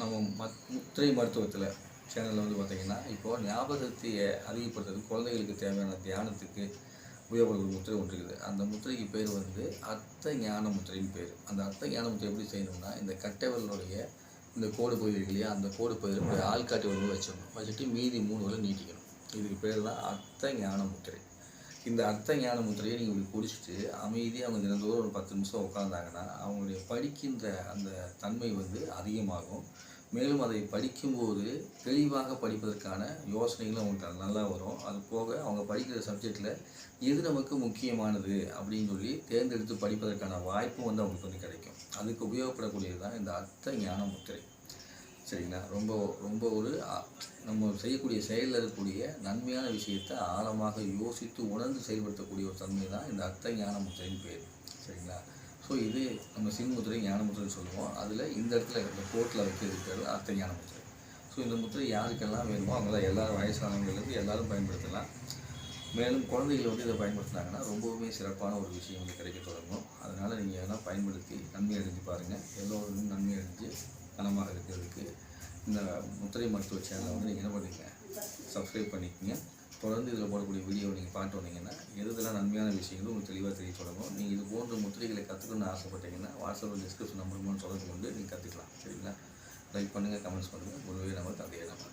நம்ம மத் முத்திரை மருத்துவத்தில் சேனலில் வந்து பார்த்திங்கன்னா இப்போது ஞாபகத்தையை சக்தியை அதிகப்படுத்துறதுக்கு குழந்தைகளுக்கு தேவையான தியானத்துக்கு உபயோகப்படுற முத்திரை ஒன்று இருக்குது. அந்த முத்திரைக்கு பேர் வந்து அத்த ஞான முத்திரைன்னு பேர். அந்த அத்த ஞான முத்திரை எப்படி செய்யணும்னா இந்த கட்டைவர்களுடைய இந்த கோடு பகுதி இல்லையா அந்த கோடு பகுதியில் இப்படி ஆள்காட்டி வந்து வச்சிடணும். வச்சுட்டு மீதி மூணு வரை நீட்டிக்கணும். இதுக்கு பேர் தான் அத்த ஞான முத்திரை. இந்த அர்த்த ஞான முத்திரையை நீங்கள் இப்படி குடிச்சிட்டு அமைதியாக அவங்க தினந்தோறும் ஒரு பத்து நிமிஷம் உட்காந்தாங்கன்னா அவங்களுடைய படிக்கின்ற அந்த தன்மை வந்து அதிகமாகும். மேலும் அதை படிக்கும்போது தெளிவாக படிப்பதற்கான யோசனைகளும் அவங்களுக்கு நல்லா வரும். அது போக அவங்க படிக்கிற சப்ஜெக்டில் எது நமக்கு முக்கியமானது அப்படின்னு சொல்லி தேர்ந்தெடுத்து படிப்பதற்கான வாய்ப்பும் வந்து அவங்களுக்கு வந்து கிடைக்கும். அதுக்கு உபயோகப்படக்கூடியது தான் இந்த அர்த்த ஞான முத்திரை. சரிங்களா? ரொம்ப ரொம்ப ஒரு நம்ம செய்யக்கூடிய செயலில் இருக்கக்கூடிய நன்மையான விஷயத்தை ஆழமாக யோசித்து உணர்ந்து செயல்படுத்தக்கூடிய ஒரு தன்மை தான் இந்த அர்த்த ஞான முத்திரைன்னு பேர். சரிங்களா? ஸோ இது நம்ம சின்முத்திரை ஞான முத்திரைன்னு சொல்லுவோம். அதில் இந்த இடத்துல இந்த கோட்டில் வைக்கிறது இருக்கிறது அர்த்த ஞான முத்திரை ஸோ இந்த முத்திரை யாருக்கெல்லாம் வேணுமோ அவங்களாம் எல்லாரும் வயசானவங்களுக்கு எல்லாரும் பயன்படுத்தலாம். மேலும் குழந்தைகள் வந்து இதை பயன்படுத்தினாங்கன்னா ரொம்பவுமே சிறப்பான ஒரு விஷயம் வந்து கிடைக்க தொடங்கும். அதனால் நீங்கள் எல்லாம் பயன்படுத்தி நன்மை அடைஞ்சு பாருங்கள் எல்லோரும் நன்மை அடைஞ்சு பணமாக இருக்கிறதுக்கு இந்த முத்திரை மருத்துவ சேனலை வந்து நீங்கள் என்ன பண்ணுறீங்க சப்ஸ்கிரைப் பண்ணிக்கோங்க. தொடர்ந்து இதில் போடக்கூடிய வீடியோ நீங்கள் பார்த்து வந்தீங்கன்னா எது இதெல்லாம் நன்மையான விஷயங்களும் உங்களுக்கு தெளிவாக தெரிய தொடங்கும். நீங்கள் இது போன்ற முத்திரைகளை கற்றுக்கணும்னு ஆசைப்பட்டீங்கன்னா வாட்ஸ்அப்பில் டிஸ்கிரிப்ஷன் நம்பர் மூலம் தொடர்பு கொண்டு நீங்கள் கற்றுக்கலாம் சரிங்களா? லைக் பண்ணுங்கள் கமெண்ட்ஸ் பண்ணுங்கள் குருவே நம்ம தந்தையை நம்ம